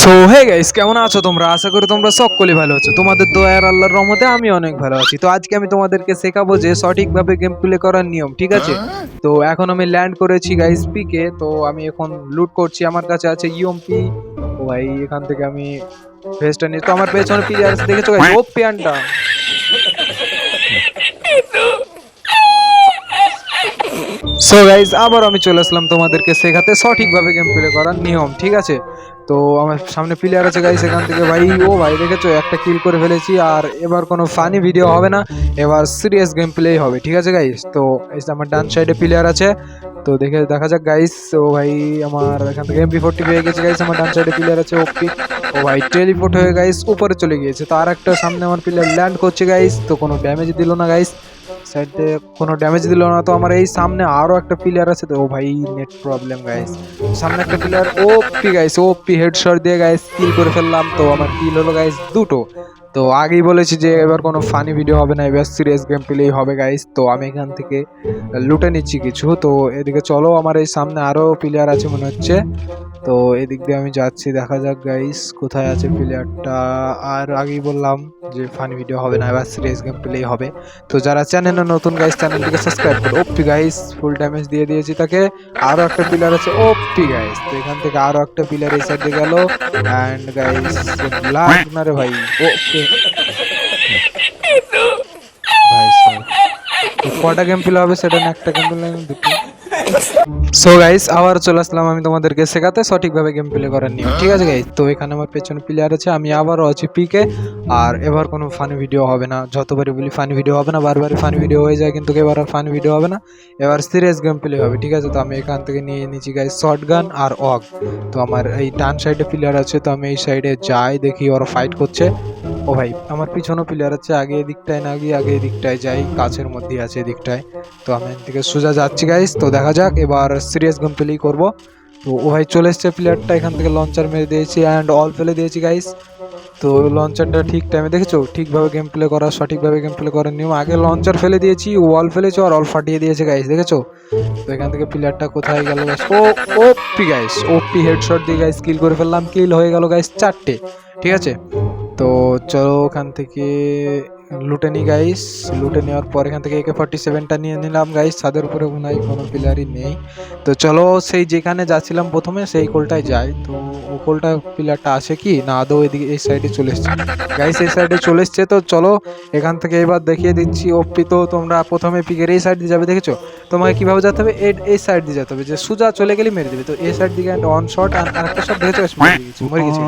So hey guys কেমন আছো তোমরা? আশা করি তোমরা সকলেই ভালো আছো। তোমাদের দয়ার আল্লাহর রহমতে আমি অনেক ভালো আছি। তো আজকে আমি তোমাদেরকে শেখাবো যে সঠিকভাবে গেম প্লে করার নিয়ম ঠিক আছে? তো এখন আমি ল্যান্ড করেছি গাইস পিকে তো আমি এখন লুট করছি আমার কাছে আছে ইউএমপি ও ভাই এখান থেকে আমি ভেস্টটা নিয়ে তো আমার পেছনে আছে দেখেছ গাইস ও পিয়ানটা সো গাইজ আবার আমি চলে আসলাম তোমাদেরকে শেখাতে। সঠিকভাবে গেম প্লে করার নিয়ম, ঠিক আছে? তো আমার সামনে প্লেয়ার আছে গাইস এখান থেকে ভাই, ও ভাই, দেখেছ? একটা কিল করে ফেলেছি, আর এবার কোনো ফানি ভিডিও হবে না। এবার সিরিয়াস গেম প্লেই হবে, ঠিক আছে গাইস তো আমার ডান সাইডে প্লেয়ার আছে, তো দেখে দেখা যাক গাইস ও ভাই আমার এখান থেকে এমপি ফোরটি পেয়ে গেছে গাইস আমার ডান সাইডে প্লেয়ার আছে ওপি ও ভাই টেলিপোর্ট হয়ে গাইস উপরে চলে গিয়েছে। তো আর একটা সামনে আমার প্লেয়ার ল্যান্ড করছে গাইস তো কোনো ড্যামেজ দিল না গাইস সাইডে কোনো ড্যামেজ দিল না। তো আমার এই সামনে আরও একটা প্লেয়ার আছে তো। ও ভাই নেট প্রবলেম গাইস সামনে একটা প্লেয়ার ও ওপি গাইস ওপি হেডশট দিয়ে গাইস কিল করে ফেললাম। তো আমার কিল হলো গাইস দুটো। তো আগেই বলেছি যে, এবার কোনো ফানি ভিডিও হবে না, এবার সিরিয়াস গেম প্লেই হবে গাইস তো আমি এখান থেকে লুটে নিচ্ছি কিছু। তো এদিকে চলো, আমার এই সামনে আরও প্লেয়ার আছে মনে হচ্ছে। তো এদিক দিয়ে আমি যাচ্ছি, দেখা যাক গাইস কোথায় আছে প্লেয়ারটা আর আগেই বললাম যে ফানি ভিডিও হবে না, এবার সিরিয়াস গেম প্লেই হবে। তো যারা চ্যানেলে নতুন গাইস চ্যানেলটিকে সাবস্ক্রাইব করো। ওপি গাইস ফুল ড্যামেজ দিয়ে দিয়েছি তাকে। আরও একটা পিলার আছে ওপি গাইস তো এখান থেকে আরও একটা পিলার এই সাইডে গেল। এন্ড গাইস লাগ না রে ভাই ওকে ভাই কটা গেম প্লে হবে সেটা না একটা গেম প্লে দুটো। সো গাইস আবার চলে আসলাম আমি তোমাদেরকে শেখাতে। সঠিকভাবে গেম প্লে করার নিয়ম। ঠিক আছে গাইস তো এখানে আমার পেছনে প্লেয়ার আছে, আমি আবারও আছি পিকে আর এবার কোনো ফানি ভিডিও হবে না। যতবারই বলি ফানি ভিডিও হবে না, বারবারই ফানি ভিডিও হয়ে যায়, কিন্তু এবার আর ফানি ভিডিও হবে না। এবার সিরিয়াস গেম প্লে হবে, ঠিক আছে? তো আমি এখান থেকে নিয়ে নিচ্ছি গাইস শর্ট গান আর অগ। তো আমার এই ডান সাইডে প্লেয়ার আছে, তো আমি এই সাইডে যাই দেখি ওরা ফাইট করছে। ও ভাই, আমার পিছনেও প্লেয়ার আছে, আগে এদিকটায় না গিয়ে আগে এদিকটায় যাই, কাছের মধ্যেই আছে এদিকটায় তো আমি এদিকে সোজা যাচ্ছি গাইস তো দেখা যাক, এবার সিরিয়াস গেম প্লেই করব। তো ও ভাই চলে এসছে প্লেয়ারটা এখান থেকে লঞ্চার মেরে দিয়েছি অ্যান্ড অল ফেলে দিয়েছি গাইস তো লঞ্চারটা ঠিক টাইমে দেখেছ? ঠিকভাবে গেম প্লে করা, সঠিকভাবে গেম প্লে করার নিয়ম। আগে লঞ্চার ফেলে দিয়েছি ওয়াল ফেলেছো, আর অল ফাটিয়ে দিয়েছে গাইস দেখেছ? তো এখান থেকে প্লেয়ারটা কোথায় গেল ও ওপি গাইস ওপি হেডশট দিয়ে গাইস কিল করে ফেললাম। কিল হয়ে গেল গাইস চারটে। ঠিক আছে? তো চলো ওখান থেকে লুটে নিই গাইস লুটে নেওয়ার পর এখান থেকে একে ফর্টি সেভেনটা নিয়ে নিলাম গাইস ছাদের উপরে হয় কোনো প্লেয়ারই নেই। তো চলো সেই যেখানে যাচ্ছিলাম প্রথমে, সেই কোলটায় যাই। তো ও কোলটা প্লেয়ারটা আছে কি? না, আদৌ এদিকে এই সাইডে চলে এসছে। গাইস এই সাইডে চলে এসছে তো চলো এখান থেকে এবার দেখিয়ে দিচ্ছি। ওপি তো তোমরা প্রথমে পিকের এই সাইড দিয়ে যাবে, দেখেছ? তোমাকে কীভাবে যেতে হবে? এই এই সাইড দিয়ে যেতে হবে। যে সোজা চলে গেলে মেরে দেবে। তো এই সাইড দিকে অন শট আর আরেকটা শট দেখেছ? মরে গেছে।